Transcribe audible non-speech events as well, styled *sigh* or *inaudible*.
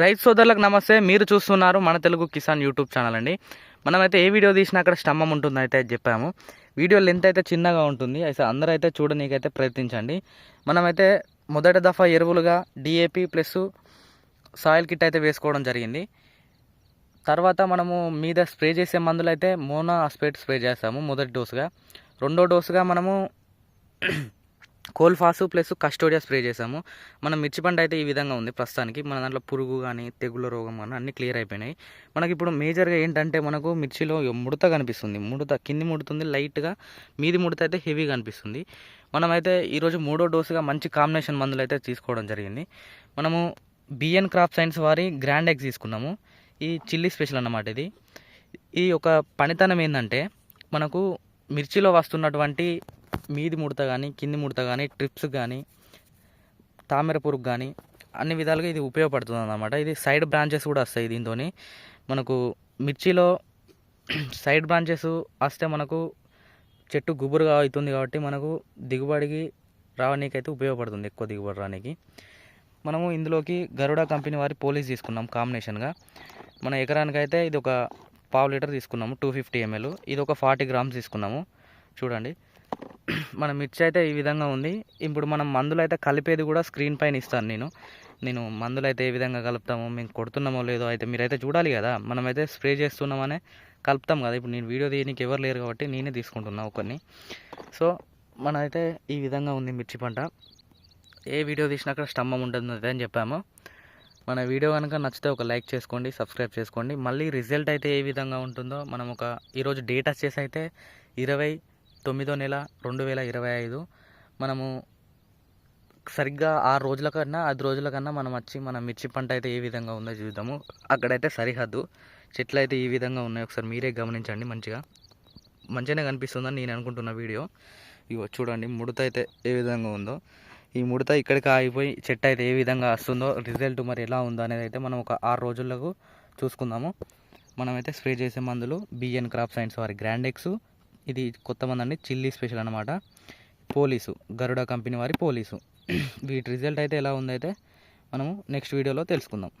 రైతు సోదరులకు నమస్తే. మీరు చూస్తున్నారు మన తెలుగు కిసాన్ యూట్యూబ్ ఛానల్ అండి. మనమైతే ఏ వీడియో తీసినా అక్కడ స్తంభం ఉంటుంది అయితే చెప్పాము. వీడియో లెంత్ అయితే చిన్నగా ఉంటుంది. అయితే అందరూ అయితే చూడనీకైతే ప్రయత్నించండి. మనమైతే మొదటి దఫా ఎరువులుగా డిఏపి ప్లస్ సాయిల్ కిట్ అయితే వేసుకోవడం జరిగింది. తర్వాత మనము మీద స్ప్రే చేసే మందులు అయితే మోనో ఆస్పేట్ స్ప్రే చేస్తాము మొదటి డోసుగా. రెండో డోసుగా మనము కోల్ఫాసు ప్లస్ కస్టోడియా స్ప్రే చేసాము మన మిర్చి పంట అయితే ఈ విధంగా ఉంది ప్రస్తుతానికి. మన దాంట్లో పురుగు కానీ తెగుళ్ళ రోగం కానీ అన్నీ క్లియర్ అయిపోయినాయి. మనకి ఇప్పుడు మేజర్గా ఏంటంటే మనకు మిర్చిలో ముడత కనిపిస్తుంది. ముడత కింది ముడుతుంది లైట్గా మీది ముడత అయితే హెవీగా కనిపిస్తుంది. మనమైతే ఈరోజు మూడో డోసుగా మంచి కాంబినేషన్ మందులు అయితే తీసుకోవడం జరిగింది. మనము బిఎన్ క్రాప్ సైన్స్ వారి గ్రాండ్ ఎగ్స్ తీసుకున్నాము. ఈ చిల్లీ స్పెషల్ అన్నమాట ఇది. ఈ ఒక పనితనం ఏంటంటే మనకు మిర్చిలో వస్తున్నటువంటి మీది ముడత కానీ కింది ముడత కానీ ట్రిప్స్ కానీ తామర పురుగు కానీ అన్ని విధాలుగా ఇది ఉపయోగపడుతుంది అన్నమాట ఇది సైడ్ బ్రాంచెస్ కూడా వస్తాయి దీంతో మనకు మిర్చిలో *clears throat* సైడ్ బ్రాంచెస్ వస్తే మనకు చెట్టు గుబురుగా అవుతుంది కాబట్టి మనకు దిగుబడికి రావడానికైతే ఉపయోగపడుతుంది ఎక్కువ దిగుబడి రానికి. మనము ఇందులోకి గరుడ కంపెనీ వారి పోలీస్ తీసుకున్నాం కాంబినేషన్గా. మన ఎకరానికి అయితే ఇది ఒక పావు లీటర్ తీసుకున్నాము టూ ఫిఫ్టీ ఎంఎల్. ఇది ఒక ఫార్టీ గ్రామ్స్ తీసుకున్నాము. చూడండి. మన మిర్చి అయితే ఈ విధంగా ఉంది. ఇప్పుడు మనం మందులు అయితే కలిపేది కూడా స్క్రీన్ పైన ఇస్తాను నేను. నేను మందులు అయితే ఏ విధంగా కలుపుతామో మేము కొడుతున్నామో లేదో అయితే మీరైతే చూడాలి కదా. మనమైతే స్ప్రే చేస్తున్నామనే కలుపుతాం కదా. ఇప్పుడు నేను వీడియో తీయడానికి ఎవరు లేరు కాబట్టి నేనే తీసుకుంటున్నా ఒకరిని. సో మనైతే ఈ విధంగా ఉంది మిర్చి పంట. ఏ వీడియో తీసినా అక్కడ స్తంభం ఉంటుంది అదే అని చెప్పాము. మన వీడియో కనుక నచ్చితే ఒక లైక్ చేసుకోండి సబ్స్క్రైబ్ చేసుకోండి. మళ్ళీ రిజల్ట్ అయితే ఏ విధంగా ఉంటుందో మనం ఒక ఈరోజు డేట్ వచ్చేసి అయితే ఇరవై తొమ్మిదో నెల రెండు వేల ఇరవై ఐదు. మనము సరిగ్గా ఆరు రోజుల కన్నా ఐదు రోజుల కన్నా మనం వచ్చి మన మిర్చి పంట అయితే ఏ విధంగా ఉందో చూద్దాము. అక్కడైతే సరిహద్దు. చెట్లు అయితే ఈ విధంగా ఉన్నాయి. ఒకసారి మీరే గమనించండి మంచిగా. మంచిగానే కనిపిస్తుందని నేను అనుకుంటున్న వీడియో. ఇగో చూడండి ముడత అయితే ఏ విధంగా ఉందో. ఈ ముడత ఇక్కడికి ఆగిపోయి చెట్టు అయితే ఏ విధంగా వస్తుందో రిజల్ట్ మరి ఎలా ఉందో అనేది అయితే మనం ఒక ఆరు రోజులకు చూసుకుందాము. మనమైతే స్ప్రే చేసే మందులు బిఎన్ క్రాప్ సైన్స్ వారి గ్రాండెక్స్ ఇది కొత్త మందండి చిల్లీ స్పెషల్ అనమాట పోలీసు గరుడ కంపెనీ వారి పోలీసు. *clears throat* వీటి రిజల్ట్ అయితే ఎలా ఉందైతే మనము నెక్స్ట్ వీడియోలో తెలుసుకుందాం.